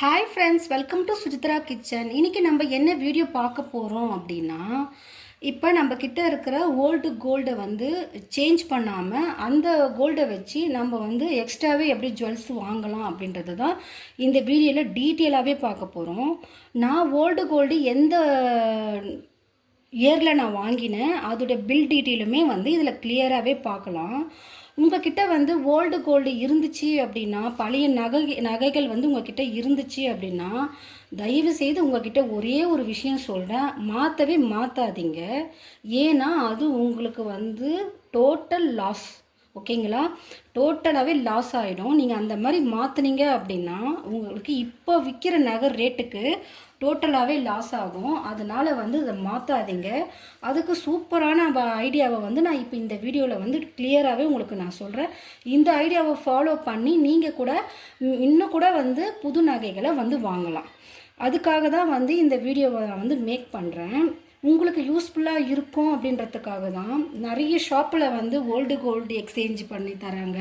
Hi friends welcome to Sujithra kitchen இன்றைக்கி நம்ம என்ன வீடியோ பார்க்க போகிறோம் அப்படின்னா இப்போ நம்ம கிட்ட இருக்கிற ஓல்டு கோல்டை வந்து சேஞ்ச் பண்ணாமல் அந்த கோல்டை வச்சு நம்ம வந்து எக்ஸ்ட்ராவே எப்படி ஜுவல்ஸ் வாங்கலாம் அப்படின்றது தான் இந்த வீடியோவில் டீட்டெயிலாகவே பார்க்க போகிறோம் நான் ஓல்டு கோல்டு எந்த இயரில் நான் வாங்கினேன் அதோட பில் டீட்டெயிலுமே வந்து இதில் கிளியராகவே பார்க்கலாம். உங்ககிட்ட வந்து ஓல்டு கோல்டு இருந்துச்சு அப்படின்னா பழைய நகை நகைகள் வந்து உங்ககிட்ட இருந்துச்சு அப்படின்னா தயவு செய்து உங்ககிட்ட ஒரே ஒரு விஷயம் சொல்கிறேன் மாற்றவே மாற்றாதீங்க ஏன்னா அது உங்களுக்கு வந்து டோட்டல் லாஸ் ஓகேங்களா? டோட்டலாகவே லாஸ் ஆகிடும் நீங்கள் அந்த மாதிரி மாற்றுனீங்க அப்படின்னா உங்களுக்கு இப்போ விற்கிற நகை ரேட்டுக்கு டோட்டலாகவே லாஸ் ஆகும். அதனால் வந்து இதை மாற்றாதீங்க அதுக்கு சூப்பரான ஐடியாவை வந்து நான் இப்போ இந்த வீடியோவில் வந்து கிளியராகவே உங்களுக்கு நான் சொல்கிறேன் இந்த ஐடியாவை ஃபாலோ பண்ணி நீங்கள் கூட இன்னும் கூட வந்து புது நகைகளை வந்து வாங்கலாம். அதுக்காக தான் வந்து இந்த வீடியோவை நான் வந்து மேக் பண்ணுறேன் உங்களுக்கு யூஸ்ஃபுல்லாக இருக்கும் அப்படின்றதுக்காக தான் நிறைய ஷாப்பில் வந்து ஓல்டு கோல்டு எக்ஸ்சேஞ்ச் பண்ணி தராங்க.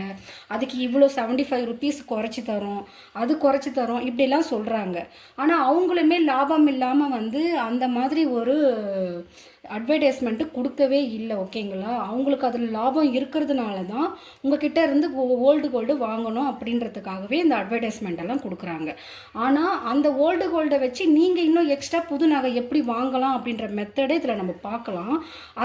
அதுக்கு இவ்வளோ செவன்ட்டி ஃபைவ் ருபீஸ் குறைச்சி தரோம் அது குறைச்சி தரோம் இப்படிலாம் சொல்கிறாங்க ஆனால் அவங்களுமே லாபம் இல்லாமல் வந்து அந்த மாதிரி ஒரு அட்வர்டைஸ்மெண்ட்டு கொடுக்கவே இல்லை ஓகேங்களா அவங்களுக்கு அதில் லாபம் இருக்கிறதுனால தான் உங்ககிட்ட இருந்து ஓல்டு கோல்டு வாங்கணும் அப்படின்றதுக்காகவே இந்த அட்வர்டைஸ்மெண்ட் எல்லாம் கொடுக்குறாங்க. ஆனால் அந்த ஓல்டு கோல்டை வச்சு நீங்கள் இன்னும் எக்ஸ்ட்ரா புது நகை எப்படி வாங்கலாம் அப்படின்ற மெத்தடை இதில் நம்ம பார்க்கலாம்.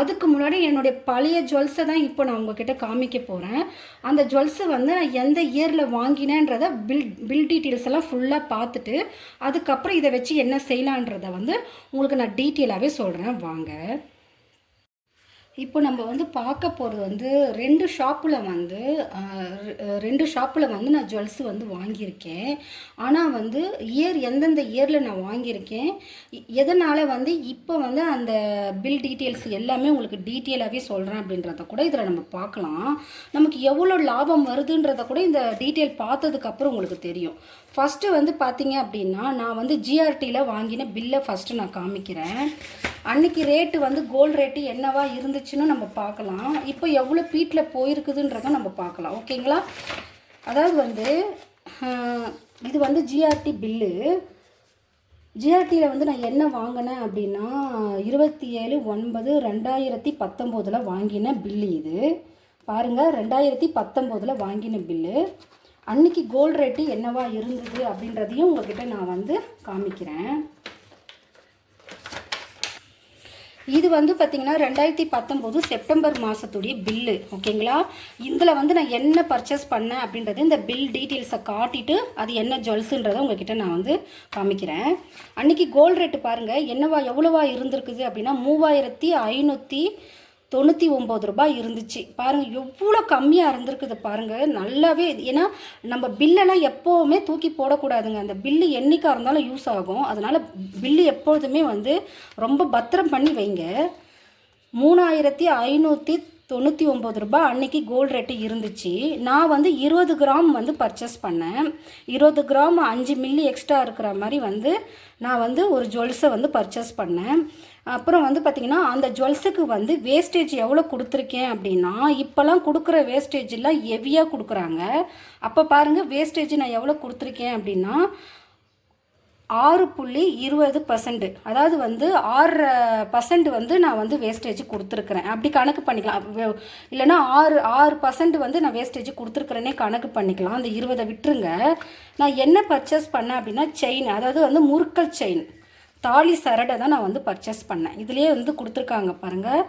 அதுக்கு முன்னாடி என்னுடைய பழைய ஜுவல்ஸை தான் இப்போ நான் உங்ககிட்ட காமிக்க போகிறேன் அந்த ஜுவல்ஸை வந்து நான் எந்த இயரில் வாங்கினேன்றதை பில் பில் டீட்டெயில்ஸ் எல்லாம் ஃபுல்லாக பார்த்துட்டு அதுக்கப்புறம் இதை வச்சு என்ன செய்யலான்றதை வந்து உங்களுக்கு நான் டீட்டெயிலாகவே சொல்கிறேன் வாங்க. இப்போ நம்ம வந்து பார்க்க போகிறது வந்து ரெண்டு ஷாப்பில் வந்து ரெண்டு ஷாப்பில் வந்து நான் ஜுவல்ஸ் வந்து வாங்கியிருக்கேன். ஆனால் வந்து இயர் எந்தெந்த இயரில் நான் வாங்கியிருக்கேன் எதனால் வந்து இப்போ வந்து அந்த பில் டீட்டெயில்ஸ் எல்லாமே உங்களுக்கு டீட்டெயிலாகவே சொல்கிறேன் அப்படின்றத கூட இதில் நம்ம பார்க்கலாம். நமக்கு எவ்வளோ லாபம் வருதுன்றத கூட இந்த டீட்டெயில் பார்த்ததுக்கப்புறம் உங்களுக்கு தெரியும். ஃபஸ்ட்டு வந்து பார்த்தீங்க அப்படின்னா நான் வந்து ஜிஆர்டியில் வாங்கின பில்லை ஃபஸ்ட்டு நான் காமிக்கிறேன். அன்னைக்கு ரேட்டு வந்து கோல்டு ரேட்டு என்னவா இருந்துச்சுன்னு நம்ம பார்க்கலாம். இப்போ எவ்வளோ பீட்டில் போயிருக்குதுன்றத நம்ம பார்க்கலாம். ஓகேங்களா அதாவது வந்து இது வந்து ஜிஆர்டி பில்லு ஜிஆர்டியில் வந்து நான் என்ன வாங்கினேன் அப்படின்னா இருபத்தி ஏழு ஒன்பது ரெண்டாயிரத்தி பத்தொம்போதில் வாங்கின பில்லு இது. பாருங்கள் ரெண்டாயிரத்தி பத்தொம்போதில் வாங்கின பில்லு அன்னைக்கு கோல்டு ரேட்டு என்னவா இருந்தது அப்படின்றதையும் உங்ககிட்ட நான் வந்து காமிக்கிறேன். இது வந்து பார்த்திங்கன்னா ரெண்டாயிரத்தி பத்தொம்போது செப்டம்பர் மாதத்துடைய பில்லு ஓகேங்களா? இதில் வந்து நான் என்ன பர்ச்சேஸ் பண்ணேன் அப்படின்றது இந்த பில் டீட்டெயில்ஸை காட்டிட்டு அது என்ன ஜுவல்ஸுன்றதை உங்ககிட்ட நான் வந்து காமிக்கிறேன். அன்றைக்கி கோல்டு ரேட்டு பாருங்கள் என்னவா எவ்வளோவா இருந்திருக்குது அப்படின்னா மூவாயிரத்தி ஐநூற்றி தொண்ணூற்றி ஒம்பது ரூபாய் இருந்துச்சு. பாருங்கள் எவ்வளோ கம்மியாக இருந்திருக்குது பாருங்கள் நல்லாவே ஏன்னா நம்ம பில்லெல்லாம் எப்போவுமே தூக்கி போடக்கூடாதுங்க. அந்த பில்லு என்றைக்காக இருந்தாலும் யூஸ் ஆகும். அதனால் பில்லு எப்பொழுதுமே வந்து ரொம்ப பத்திரம் பண்ணி வைங்க. மூணாயிரத்தி ஐநூற்றி தொண்ணூற்றி ஒம்பது ரூபாய் அன்றைக்கி கோல்டு ரேட்டு இருந்துச்சு. நான் வந்து இருபது கிராம் வந்து பர்ச்சேஸ் பண்ணேன். இருபது கிராம் அஞ்சு மில்லி எக்ஸ்ட்ரா இருக்கிற மாதிரி வந்து நான் வந்து ஒரு ஜுவல்ஸை வந்து பர்ச்சேஸ் பண்ணேன். அப்புறம் வந்து பார்த்திங்கன்னா அந்த ஜுவல்ஸுக்கு வந்து வேஸ்டேஜ் எவ்வளோ கொடுத்துருக்கேன் அப்படின்னா இப்போல்லாம் கொடுக்குற வேஸ்டேஜெல்லாம் ஹெவியாக கொடுக்குறாங்க. அப்போ பாருங்கள் வேஸ்டேஜ் நான் எவ்வளோ கொடுத்துருக்கேன் அப்படின்னா ஆறு புள்ளி இருபது பர்சன்ட் அதாவது வந்து ஆறு பர்சன்ட் வந்து நான் வந்து வேஸ்டேஜ் கொடுத்துருக்குறேன். அப்படி கணக்கு பண்ணிக்கலாம். இல்லைனா இல்லைன்னா ஆறு ஆறு பர்சன்ட் வந்து நான் வேஸ்டேஜ் கொடுத்துருக்குறேனே கணக்கு பண்ணிக்கலாம். அந்த இருபதை விட்டுருங்க. நான் என்ன பர்ச்சேஸ் பண்ணேன் அப்படின்னா செயின் அதாவது வந்து முறுக்கல் செயின் தாலி சரடை தான் நான் வந்து பர்ச்சேஸ் பண்ணேன். இதுலேயே வந்து கொடுத்துருக்காங்க பாருங்கள்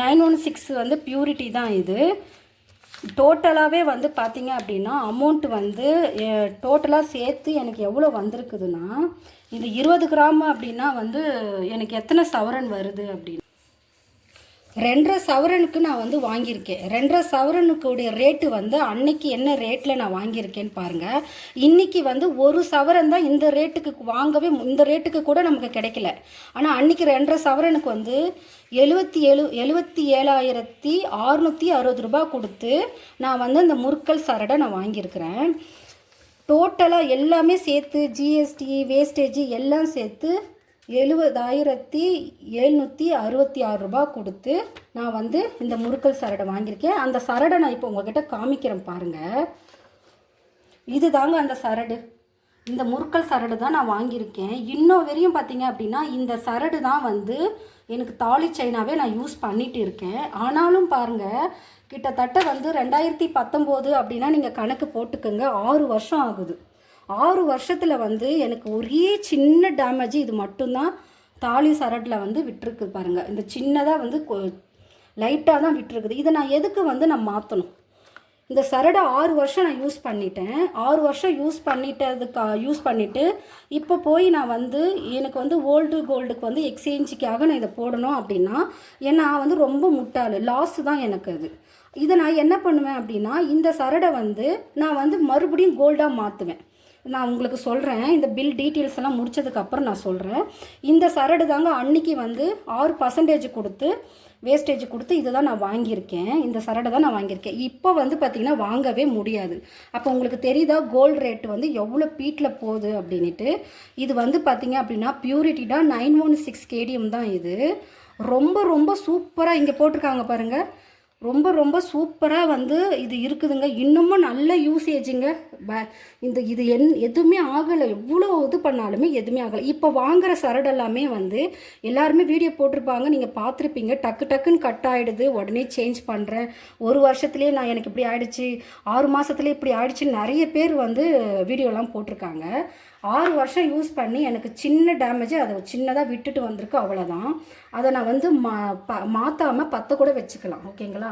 நைன் ஒன் சிக்ஸ் வந்து பியூரிட்டி தான் இது. டோட்டலாகவே வந்து பார்த்தீங்க அப்படின்னா அமௌண்ட் வந்து டோட்டலாக சேர்த்து எனக்கு எவ்வளோ வந்திருக்குதுன்னா இது இருபது கிராம் அப்படின்னா வந்து எனக்கு எத்தனை சவரன் வருது அப்படின்னு ரெண்டரை சவரனுக்கு நான் வந்து வாங்கியிருக்கேன். ரெண்டரை சவரனுக்குடைய ரேட்டு வந்து அன்னைக்கு என்ன ரேட்டில் நான் வாங்கியிருக்கேன்னு பாருங்கள் இன்னைக்கு வந்து ஒரு சவரன் தான் இந்த ரேட்டுக்கு வாங்கவே இந்த ரேட்டுக்கு கூட நமக்கு கிடைக்கல. ஆனால் அன்னைக்கு ரெண்டரை சவரனுக்கு வந்து எழுபத்தி ஏழு எழுபத்தி ஏழாயிரத்தி அறுநூற்றி அறுபது ரூபாய் கொடுத்து நான் வந்து அந்த முறுக்கல் சரடை நான் வாங்கியிருக்கிறேன். டோட்டலாக எல்லாமே சேர்த்து ஜிஎஸ்டி வேஸ்டேஜ் எல்லாம் சேர்த்து எழுபதாயிரத்தி எழுநூற்றி அறுபத்தி ஆறு ரூபாய் கொடுத்து நான் வந்து இந்த முறுக்கல் சரடை வாங்கியிருக்கேன். அந்த சரடை நான் இப்போ உங்ககிட்ட காமிக்கிறேன் பாருங்கள் இது தாங்க அந்த சரடு. இந்த முறுக்கல் சரடு தான் நான் வாங்கியிருக்கேன். இன்னும் வரையும் பார்த்தீங்க அப்படின்னா இந்த சரடு தான் வந்து எனக்கு தாலி செயினாவே நான் யூஸ் பண்ணிட்டு இருக்கேன். ஆனாலும் பாருங்கள் கிட்டத்தட்ட வந்து ரெண்டாயிரத்தி பத்தொம்போது அப்படின்னா நீங்கள் கணக்கு போட்டுக்கோங்க. ஆறு வருஷம் ஆகுது. ஆறு வருஷத்தில் வந்து எனக்கு ஒரே சின்ன டேமேஜ் இது மட்டும்தான் தாலி சரடில் வந்து விட்டுருக்கு பாருங்கள் இந்த சின்னதாக வந்து லைட்டாக தான் விட்டுருக்குது. இதை நான் எதுக்கு வந்து நான் மாற்றணும் இந்த சரடை ஆறு வருஷம் நான் யூஸ் பண்ணிட்டேன். ஆறு வருஷம் யூஸ் பண்ணிட்டதுக்கா யூஸ் பண்ணிவிட்டு இப்போ போய் நான் வந்து எனக்கு வந்து ஓல்டு கோல்டுக்கு வந்து எக்ஸ்சேஞ்சுக்காக நான் இதை போடணும் அப்படின்னா ஏன்னா வந்து ரொம்ப முட்டாள். லாஸ் தான் எனக்கு அது. இதை நான் என்ன பண்ணுவேன் அப்படின்னா இந்த சரடை வந்து நான் வந்து மறுபடியும் கோல்டாக மாற்றுவேன் நான் உங்களுக்கு சொல்கிறேன் இந்த பில் டீட்டெயில்ஸ் எல்லாம் முடிச்சதுக்கப்புறம் நான் சொல்கிறேன் இந்த சரடு தாங்க அன்னைக்கு வந்து ஆறு பர்சன்டேஜ் கொடுத்து வேஸ்டேஜ் கொடுத்து இதை தான் நான் வாங்கியிருக்கேன். இந்த சரடை தான் நான் வாங்கியிருக்கேன். இப்போ வந்து பார்த்திங்கன்னா வாங்கவே முடியாது. அப்போ உங்களுக்கு தெரியுதா கோல்டு ரேட் வந்து எவ்வளோ பீட்டில் போகுது அப்படின்ட்டு இது வந்து பார்த்திங்க அப்படின்னா பியூரிட்டிடா நைன் ஒன் சிக்ஸ் கேடிஎம் தான் இது. ரொம்ப ரொம்ப சூப்பராக இங்கே போட்டிருக்காங்க பாருங்கள் ரொம்ப ரொம்ப சூப்பராக வந்து இது இருக்குதுங்க. இன்னமும் நல்ல யூசேஜுங்க ப இந்த இது என் எதுவுமே ஆகலை. எவ்வளோ இது பண்ணாலுமே எதுவுமே ஆகலை. இப்போ வாங்குகிற சரடு எல்லாமே வந்து எல்லாருமே வீடியோ போட்டிருப்பாங்க. நீங்கள் பார்த்துருப்பீங்க. டக்கு டக்குன்னு கட் ஆகிடுது உடனே சேஞ்ச் பண்ணுறேன் ஒரு வருஷத்துலேயே நான் எனக்கு இப்படி ஆயிடுச்சு. ஆறு மாதத்துலேயே இப்படி ஆயிடுச்சுன்னு நிறைய பேர் வந்து வீடியோலாம் போட்டிருக்காங்க. ஆறு வருஷம் யூஸ் பண்ணி எனக்கு சின்ன டேமேஜ் அதை சின்னதாக விட்டுட்டு வந்திருக்கு அவ்வளோதான் அதை நான் வந்து மா ப மாற்றாமல் பற்ற கூட வச்சுக்கலாம் ஓகேங்களா?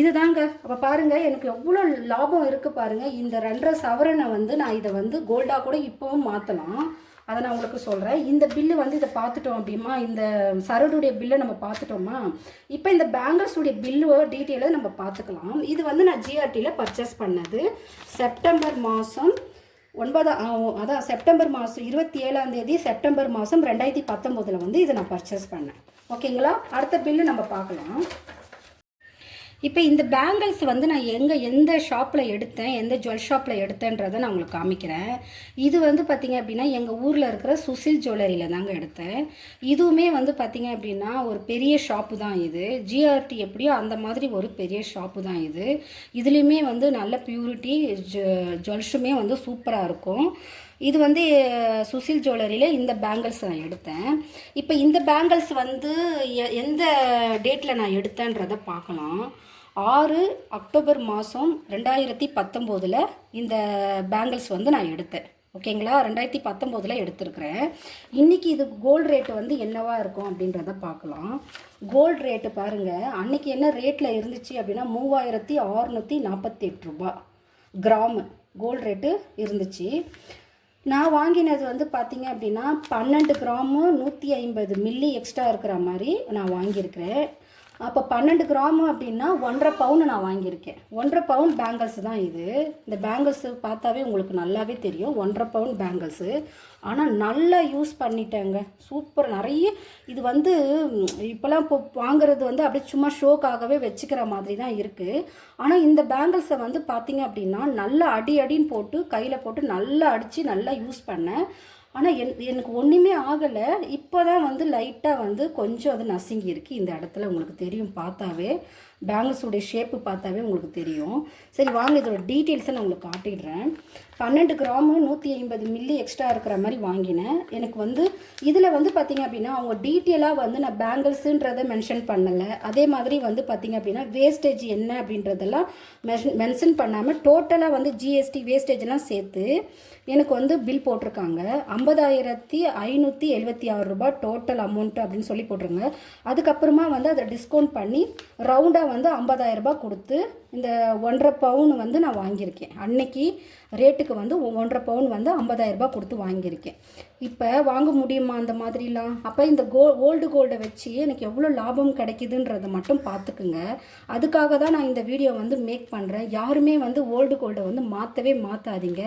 இதுதாங்க. அப்போ பாருங்கள் எனக்கு எவ்வளோ லாபம் இருக்குது பாருங்கள் இந்த ரெண்டரை சவரனை வந்து நான் இதை வந்து கோல்டாக கூட இப்போவும் மாற்றலாம் அதை நான் உங்களுக்கு சொல்கிறேன் இந்த பில்லு வந்து இதை பார்த்துட்டோம் அப்படிமா இந்த சரடுடைய பில்லை நம்ம பார்த்துட்டோமா? இப்போ இந்த பேங்கிள்ஸுடைய பில்லு டீட்டெயிலை நம்ம பார்த்துக்கலாம். இது வந்து நான் ஜிஆர்டியில் பர்ச்சேஸ் பண்ணது. செப்டம்பர் மாதம் ஒன்பதாம் அதான் செப்டம்பர் மாதம் இருபத்தி ஏழாம் தேதி செப்டம்பர் மாதம் ரெண்டாயிரத்தி பத்தொம்போதில் வந்து இதை நான் பர்ச்சேஸ் பண்ணேன். ஓகேங்களா அடுத்த பில்லு நம்ம பார்க்கலாம். இப்போ இந்த பேங்கிள்ஸ் வந்து நான் எங்கே எந்த ஷாப்பில் எடுத்தேன் எந்த ஜுவல் ஷாப்பில் எடுத்தேன்றதை நான் உங்களுக்கு காமிக்கிறேன். இது வந்து பார்த்திங்க அப்படின்னா எங்கள் ஊரில் இருக்கிற சுசில் ஜுவல்லரியில் தாங்க எடுத்தேன். இதுவுமே வந்து பார்த்திங்க அப்படின்னா ஒரு பெரிய ஷாப்பு தான் இது. ஜிஆர்டி எப்படியோ அந்த மாதிரி ஒரு பெரிய ஷாப்பு தான் இது. இதுலேயுமே வந்து நல்ல பியூரிட்டி ஜுவல்ஸுமே வந்து சூப்பராக இருக்கும். இது வந்து சுசில் ஜுவல்லரியில் இந்த பேங்கிள்ஸ் நான் எடுத்தேன். இப்போ இந்த பேங்கிள்ஸ் வந்து எ- எந்த டேட்டில் நான் எடுத்தேன்றதை பார்க்கலாம். ஆறு அக்டோபர் மாதம் ரெண்டாயிரத்தி பத்தொம்போதில் இந்த பேங்கிள்ஸ் வந்து நான் எடுத்தேன். ஓகேங்களா? ரெண்டாயிரத்தி பத்தொம்போதில் எடுத்திருக்கிறேன். இன்றைக்கி இது கோல்டு ரேட்டு வந்து என்னவா இருக்கும் அப்படின்றத பார்க்கலாம். கோல்டு ரேட்டு பாருங்கள் அன்றைக்கி என்ன ரேட்டில் இருந்துச்சு அப்படின்னா மூவாயிரத்தி ஆறுநூற்றி நாற்பத்தி எட்டு ரூபா கிராமு கோல்டு ரேட்டு இருந்துச்சு. நான் வாங்கினது வந்து பார்த்தீங்க அப்படின்னா பன்னெண்டு கிராமு நூற்றி ஐம்பது மில்லி எக்ஸ்ட்ரா இருக்கிற மாதிரி நான் வாங்கியிருக்கிறேன். அப்போ பன்னெண்டு கிராமு அப்படின்னா ஒன்றரை பவுன் நான் வாங்கியிருக்கேன். ஒன்றரை பவுன் பேங்கிள்ஸ் தான் இது. இந்த பேங்கிள்ஸ் பார்த்தாவே உங்களுக்கு நல்லாவே தெரியும். ஒன்றரை பவுன் பேங்கிள்ஸு. ஆனால் நல்லா யூஸ் பண்ணிட்டேங்க. சூப்பர். நிறைய இது வந்து இப்போலாம் இப்போ வாங்குறது வந்து அப்படியே சும்மா ஷோக்காகவே வச்சுக்கிற மாதிரி தான் இருக்குது ஆனால் இந்த பேங்கிள்ஸை வந்து பார்த்தீங்க அப்படின்னா நல்லா அடி அடின்னு போட்டு கையில் போட்டு நல்லா அடித்து நல்லா யூஸ் பண்ணேன். ஆனால் என் எனக்கு ஒன்றுமே ஆகலை. இப்போ தான் வந்து லைட்டாக வந்து கொஞ்சம் அது நசுங்கி இருக்குது இந்த இடத்துல உங்களுக்கு தெரியும் பார்த்தாவே. பேங்கிள்ஸோடைய ஷேப்பு பார்த்தாவே உங்களுக்கு தெரியும். சரி வாங்க இதோட டீட்டெயில்ஸை நான் உங்களுக்கு காட்டிடுறேன். பன்னெண்டு கிராமு நூற்றி ஐம்பது மில்லி எக்ஸ்ட்ரா இருக்கிற மாதிரி வாங்கினேன். எனக்கு வந்து இதில் வந்து பார்த்தீங்க அப்படின்னா அவங்க டீட்டெயிலாக வந்து நான் பேங்கிள்ஸுன்றதை மென்ஷன் பண்ணலை. அதே மாதிரி வந்து பார்த்தீங்க அப்படின்னா வேஸ்டேஜ் என்ன அப்படின்றதெல்லாம் மென்ஷன் பண்ணாமல் டோட்டலாக வந்து ஜிஎஸ்டி வேஸ்டேஜ்லாம் சேர்த்து எனக்கு வந்து பில் போட்டிருக்காங்க. ஐம்பதாயிரத்தி ஐநூற்றி எழுபத்தி ஆறு ரூபாய் டோட்டல் அமௌண்ட் அப்படின்னு சொல்லி போட்டிருங்க. அதுக்கப்புறமா வந்து அதை டிஸ்கவுண்ட் பண்ணி ரவுண்டாக வந்து 50000 ரூபாய் கொடுத்து இந்த ஒன்றரை பவுன் வந்து நான் வாங்கியிருக்கேன். அன்னைக்கு ரேட்டுக்கு வந்து ஒன்றரை பவுன் வந்து 50000 ரூபாய் கொடுத்து வாங்கியிருக்கேன். இப்போ வாங்க முடியுமா அந்த மாதிரிலாம்? அப்போ இந்த கோ ஓல்டு கோல்டை வச்சு எனக்கு எவ்வளோ லாபம் கிடைக்குதுன்றதை மட்டும் பார்த்துக்குங்க. அதுக்காக தான் நான் இந்த வீடியோ வந்து மேக் பண்ணுறேன் யாருமே வந்து ஓல்டு கோல்டை வந்து மாற்றவே மாற்றாதீங்க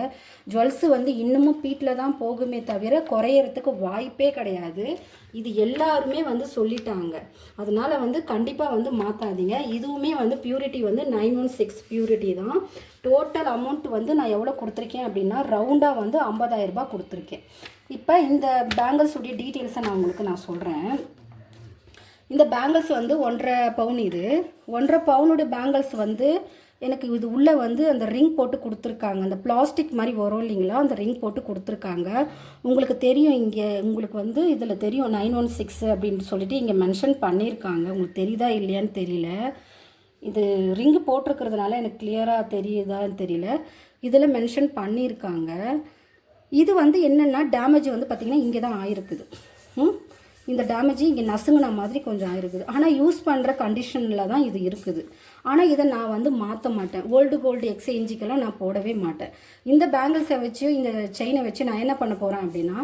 ஜுவல்ஸு வந்து இன்னமும் பீட்டில் தான் போகுமே தவிர குறையறதுக்கு வாய்ப்பே கிடையாது. இது எல்லாருமே வந்து சொல்லிட்டாங்க. அதனால் வந்து கண்டிப்பாக வந்து மாற்றாதீங்க இதுவுமே வந்து பியூரிட்டி வந்து நைன் ஒன் சிக்ஸ் பியூரிட்டி தான். டோட்டல் அமௌண்ட் வந்து நான் எவ்வளோ கொடுத்துருக்கேன் அப்படின்னா ரவுண்டாக வந்து 50000 ரூபாய் கொடுத்துருக்கேன். இப்போ இந்த பேங்கிள்ஸுடைய டீட்டெயில்ஸை நான் உங்களுக்கு நான் சொல்கிறேன் இந்த பேங்கிள்ஸ் வந்து ஒன்றரை பவுன் இது. ஒன்றரை பவுனுடைய பேங்கிள்ஸ் வந்து எனக்கு இது உள்ளே வந்து அந்த ரிங் போட்டு கொடுத்துருக்காங்க. அந்த பிளாஸ்டிக் மாதிரி வரும் இல்லைங்களா? அந்த ரிங் போட்டு கொடுத்துருக்காங்க. உங்களுக்கு தெரியும் இங்கே உங்களுக்கு வந்து இதில் தெரியும் நைன் ஒன் சிக்ஸ் அப்படின்னு சொல்லிட்டு இங்கே மென்ஷன் பண்ணியிருக்காங்க. உங்களுக்கு தெரியுதா இல்லையான்னு தெரியல. இது ரிங்கு போட்டிருக்கிறதுனால எனக்கு கிளியராக தெரியுதான்னு தெரியல. இதில் மென்ஷன் பண்ணியிருக்காங்க. இது வந்து என்னென்னா டேமேஜ் வந்து பார்த்திங்கன்னா இங்கே தான் ஆயிருக்குது. ம்? இந்த டேமேஜ் இங்கே நசுங்கின மாதிரி கொஞ்சம் ஆயிருக்குது. ஆனால் யூஸ் பண்ணுற கண்டிஷனில் தான் இது இருக்குது. ஆனால் இதை நான் வந்து மாற்ற மாட்டேன். ஓல்டு கோல்டு எக்ஸ்சேஞ்சுக்கெல்லாம் நான் போடவே மாட்டேன். இந்த பேங்கிள்ஸை வச்சு இந்த செயினை வச்சு நான் என்ன பண்ண போகிறேன் அப்படின்னா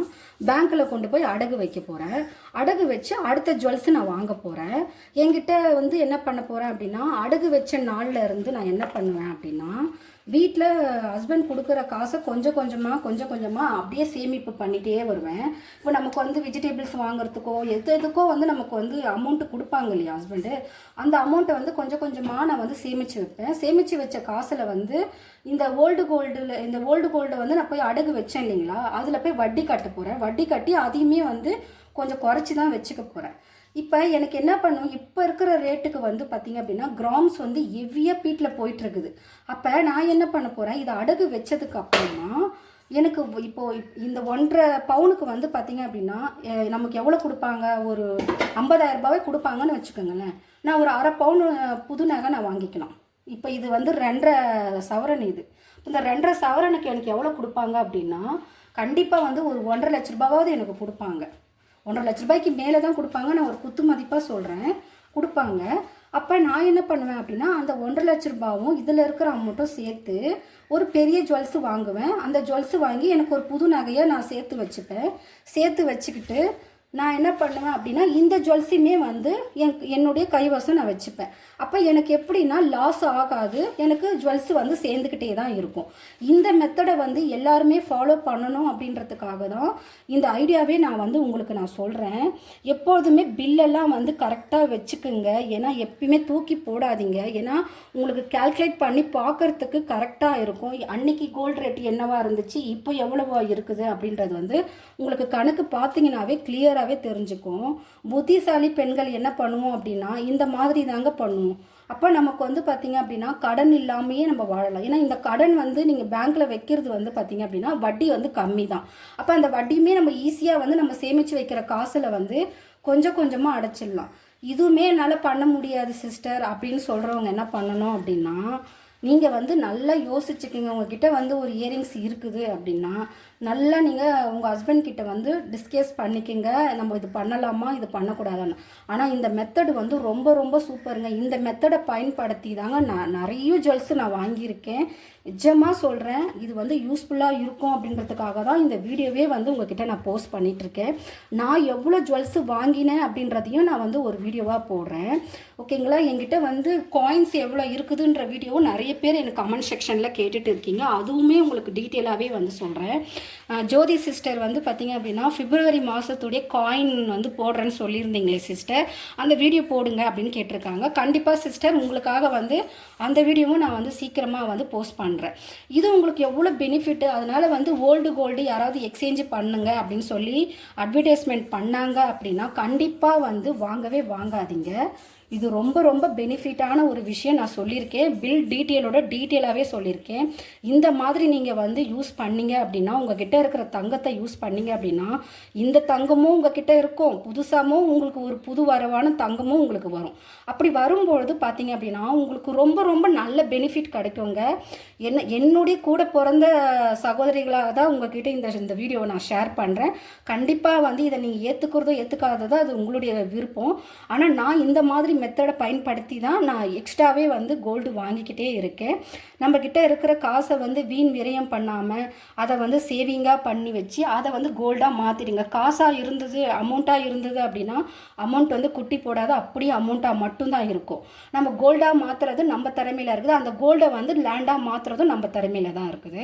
பேங்க்கில் கொண்டு போய் அடகு வைக்க போகிறேன் அடகு வச்சு அடுத்த ஜுவல்ஸ் நான் வாங்க போகிறேன் என்கிட்ட வந்து என்ன பண்ண போகிறேன் அப்படின்னா அடகு வச்ச நாளில் இருந்து நான் என்ன பண்ணுவேன் அப்படின்னா வீட்டில் ஹஸ்பண்ட் கொடுக்குற காசை கொஞ்சம் கொஞ்சமாக கொஞ்சம் கொஞ்சமாக அப்படியே சேமிப்பு பண்ணிகிட்டே வருவேன். இப்போ நமக்கு வந்து வெஜிடபிள்ஸ் வாங்குறதுக்கோ எது எதுக்கோ வந்து நமக்கு வந்து அமௌண்ட்டு கொடுப்பாங்க இல்லையா ஹஸ்பண்டு அந்த அமௌண்ட்டை வந்து கொஞ்சம் கொஞ்சமாக நான் வந்து சேமித்து வைப்பேன். சேமித்து வச்ச காசில் வந்து இந்த ஓல்டு கோல்டில் இந்த ஓல்டு கோல்டை வந்து நான் போய் அடகு வச்சேன் இல்லைங்களா அதில் போய் வட்டி கட்ட போகிறேன் வட்டி கட்டி அதையுமே வந்து கொஞ்சம் குறைச்சி தான் வச்சுக்க போகிறேன் இப்போ எனக்கு என்ன பண்ணும்? இப்போ இருக்கிற ரேட்டுக்கு வந்து பார்த்திங்க அப்படின்னா கிராம்ஸ் வந்து ஹெவியாக பீட்டில் போயிட்டுருக்குது. அப்போ நான் என்ன பண்ண போகிறேன் இதை அடகு வச்சதுக்கு அப்புறமா எனக்கு இப்போ இந்த ஒன்றரை பவுனுக்கு வந்து பார்த்திங்க அப்படின்னா நமக்கு எவ்வளோ கொடுப்பாங்க? ஒரு ஐம்பதாயிரம் ரூபாவே கொடுப்பாங்கன்னு வச்சுக்கோங்களேன். நான் ஒரு அரை பவுன் புது நகை நான் வாங்கிக்கலாம் இப்போ இது வந்து ரெண்டரை சவரன் இது. இந்த ரெண்டரை சவரனுக்கு எனக்கு எவ்வளோ கொடுப்பாங்க அப்படின்னா கண்டிப்பாக வந்து ஒரு ஒன்றரை லட்ச ரூபாவாவது எனக்கு கொடுப்பாங்க. ஒன்றரை லட்ச ரூபாய்க்கு மேலே தான் கொடுப்பாங்க. நான் ஒரு குத்து மதிப்பாக சொல்கிறேன் கொடுப்பாங்க. அப்போ நான் என்ன பண்ணுவேன் அப்படின்னா அந்த ஒன்றரை லட்ச ரூபாவும் இதில் இருக்கிற அமௌண்ட்டும் சேர்த்து ஒரு பெரிய ஜுவல்ஸு வாங்குவேன். அந்த ஜுவல்ஸு வாங்கி எனக்கு ஒரு புது நகையை நான் சேர்த்து வச்சுப்பேன். சேர்த்து வச்சுக்கிட்டு நான் என்ன பண்ணுவேன் அப்படின்னா இந்த ஜுவல்ஸுமே வந்து என் என்னுடைய கைவசம் நான் வச்சுப்பேன். அப்போ எனக்கு எப்படின்னா லாஸ் ஆகாது. எனக்கு ஜுவல்ஸ் வந்து சேர்ந்துக்கிட்டே தான் இருக்கும். இந்த மெத்தடை வந்து எல்லாருமே ஃபாலோ பண்ணணும் அப்படின்றதுக்காக தான் இந்த ஐடியாவே நான் வந்து உங்களுக்கு நான் சொல்கிறேன் எப்பொழுதுமே பில்லெல்லாம் வந்து கரெக்டாக வச்சுக்குங்க. ஏன்னா எப்பயுமே தூக்கி போடாதீங்க. ஏன்னா உங்களுக்கு கால்குலேட் பண்ணி பார்க்கறதுக்கு கரெக்டாக இருக்கும். அன்னைக்கு கோல்டு ரேட் என்னவாக இருந்துச்சு? இப்போ எவ்வளவா இருக்குது? அப்படின்றது வந்து உங்களுக்கு கணக்கு பார்த்தீங்கன்னாவே கிளியராகவே தெரிஞ்சுக்கும். புத்திசாலி பெண்கள் என்ன பண்ணுவோம் அப்படின்னா இந்த மாதிரி தாங்க பண்ணுவோம். அப்போ நமக்கு வந்து பார்த்தீங்க அப்படின்னா கடன் இல்லாமையே நம்ம வாழலாம். ஏன்னா இந்த கடன் வந்து நீங்கள் பேங்க்கில் வைக்கிறது வந்து பார்த்திங்க அப்படின்னா வட்டி வந்து கம்மி தான் அப்போ அந்த வட்டியுமே நம்ம ஈஸியாக வந்து நம்ம சேமித்து வைக்கிற காசில் வந்து கொஞ்சம் கொஞ்சமாக அடைச்சிடலாம். இதுவுமே என்னால் பண்ண முடியாது சிஸ்டர் அப்படின்னு சொல்கிறவங்க என்ன பண்ணணும் அப்படின்னா நீங்கள் வந்து நல்லா யோசிச்சுக்கிங்க. உங்ககிட்ட வந்து ஒரு இயரிங்ஸ் இருக்குது அப்படின்னா நல்லா நீங்கள் உங்கள் ஹஸ்பண்ட் கிட்ட வந்து டிஸ்கஸ் பண்ணிக்கங்க. நம்ம இது பண்ணலாமா? இது பண்ணக்கூடாதான்னு. ஆனால் இந்த மெத்தடு வந்து ரொம்ப ரொம்ப சூப்பருங்க இந்த மெத்தடை பயன்படுத்தி தாங்க நான் நிறைய ஜுவல்ஸ் நான் வாங்கியிருக்கேன். நிஜமாக சொல்கிறேன் இது வந்து யூஸ்ஃபுல்லாக இருக்கும் அப்படின்றதுக்காக தான் இந்த வீடியோவே வந்து உங்ககிட்ட நான் போஸ்ட் பண்ணிகிட்ருக்கேன் நான் எவ்வளோ ஜுவல்ஸ் வாங்கினேன் அப்படின்றதையும் நான் வந்து ஒரு வீடியோவாக போடுறேன். ஓகேங்களா? என்கிட்ட வந்து காயின்ஸ் எவ்வளோ இருக்குதுன்ற வீடியோவும் நிறைய பேர் எனக்கு கமெண்ட் செக்ஷனில் கேட்டுட்டு இருக்கீங்க. அதுவுமே உங்களுக்கு டீட்டெயிலாகவே வந்து சொல்கிறேன் ஜோதி சிஸ்டர் வந்து பார்த்தீங்க அப்படின்னா பிப்ரவரி மாதத்துடைய காயின் வந்து போடுறேன்னு சொல்லியிருந்தீங்களே சிஸ்டர். அந்த வீடியோ போடுங்க அப்படின்னு கேட்டிருக்காங்க. கண்டிப்பாக சிஸ்டர் உங்களுக்காக வந்து அந்த வீடியோவும் நான் வந்து சீக்கிரமாக வந்து போஸ்ட் பண்ணுறேன் இது உங்களுக்கு எவ்வளோ பெனிஃபிட்டு அதனால் வந்து ஓல்டு கோல்டு யாராவது எக்ஸ்சேஞ்ச் பண்ணுங்க அப்படின்னு சொல்லி அட்வர்டைஸ்மெண்ட் பண்ணாங்க அப்படின்னா கண்டிப்பாக வந்து வாங்கவே வாங்காதீங்க. இது ரொம்ப ரொம்ப பெனிஃபிட்டான ஒரு விஷயம் நான் சொல்லியிருக்கேன். பில் டீட்டெயிலோட டீட்டெயிலாகவே சொல்லியிருக்கேன். இந்த மாதிரி நீங்கள் வந்து யூஸ் பண்ணீங்க அப்படின்னா உங்ககிட்ட இருக்கிற தங்கத்தை யூஸ் பண்ணீங்க அப்படின்னா இந்த தங்கமும் உங்ககிட்ட இருக்கும். புதுசாகவும் உங்களுக்கு ஒரு புது வரவான தங்கமும் உங்களுக்கு வரும். அப்படி வரும்பொழுது பார்த்தீங்க அப்படின்னா உங்களுக்கு ரொம்ப ரொம்ப நல்ல பெனிஃபிட் கிடைக்குங்க. என்ன என்னுடைய கூட பிறந்த சகோதரிகளாக தான் உங்ககிட்ட இந்த இந்த வீடியோவை நான் ஷேர் பண்ணுறேன் கண்டிப்பாக வந்து இதை நீங்கள் ஏற்றுக்கிறதோ ஏற்றுக்காததோ அது உங்களுடைய விருப்பம். ஆனால் நான் இந்த மாதிரி மெத்தடை பயன்படுத்தி தான் நான் எக்ஸ்ட்ராவே வந்து கோல்டு வாங்கிக்கிட்டே இருக்கேன். நம்மக்கிட்ட இருக்கிற காசை வந்து வீண் விரயம் பண்ணாமல் அதை வந்து சேவிங்காக பண்ணி வச்சு அதை வந்து கோல்டாக மாற்றிடுங்க காசாக இருந்தது அமௌண்ட்டாக இருந்தது அப்படின்னா அமௌண்ட் வந்து குட்டி போடாத அப்படியே அமௌண்ட்டாக மட்டும்தான் இருக்கும். நம்ம கோல்டாக மாற்றுறது நம்ம திறமையில் இருக்குது. அந்த கோல்டை வந்து லேண்டாக மாற்றுறதும் நம்ம திறமையில தான் இருக்குது.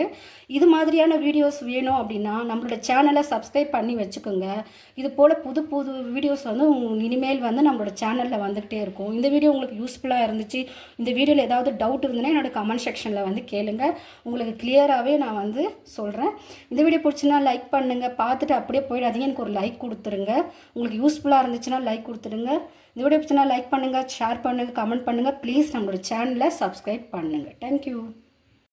இது மாதிரியான வீடியோஸ் வேணும் அப்படின்னா நம்மளோட சேனலை சப்ஸ்கிரைப் பண்ணி வச்சுக்கோங்க. இது போல் புது புது வீடியோஸ் வந்து இனிமேல் வந்து நம்மளோட சேனலில் வந்துக்கிட்டே இருக்கும். இந்த வீடியோ உங்களுக்கு யூஸ்ஃபுல்லாக இருந்துச்சு. இந்த வீடியோவில் ஏதாவது டவுட் இருந்ததுன்னா என்னோட கமெண்ட் செக்ஷனில் வந்து கேளுங்க. உங்களுக்கு கிளியராகவே நான் வந்து சொல்கிறேன் இந்த வீடியோ பிடிச்சின்னா லைக் பண்ணுங்கள் பார்த்துட்டு அப்படியே போயிடாதீங்க. எனக்கு ஒரு லைக் கொடுத்துருங்க. உங்களுக்கு யூஸ்ஃபுல்லாக இருந்துச்சுன்னா லைக் கொடுத்துருங்க இந்த வீடியோ பிடிச்சினா லைக் பண்ணுங்கள் ஷேர் பண்ணுங்கள் கமெண்ட் பண்ணுங்கள் ப்ளீஸ் நம்மளோட சேனலை சப்ஸ்கிரைப் பண்ணுங்கள் தேங்க்யூ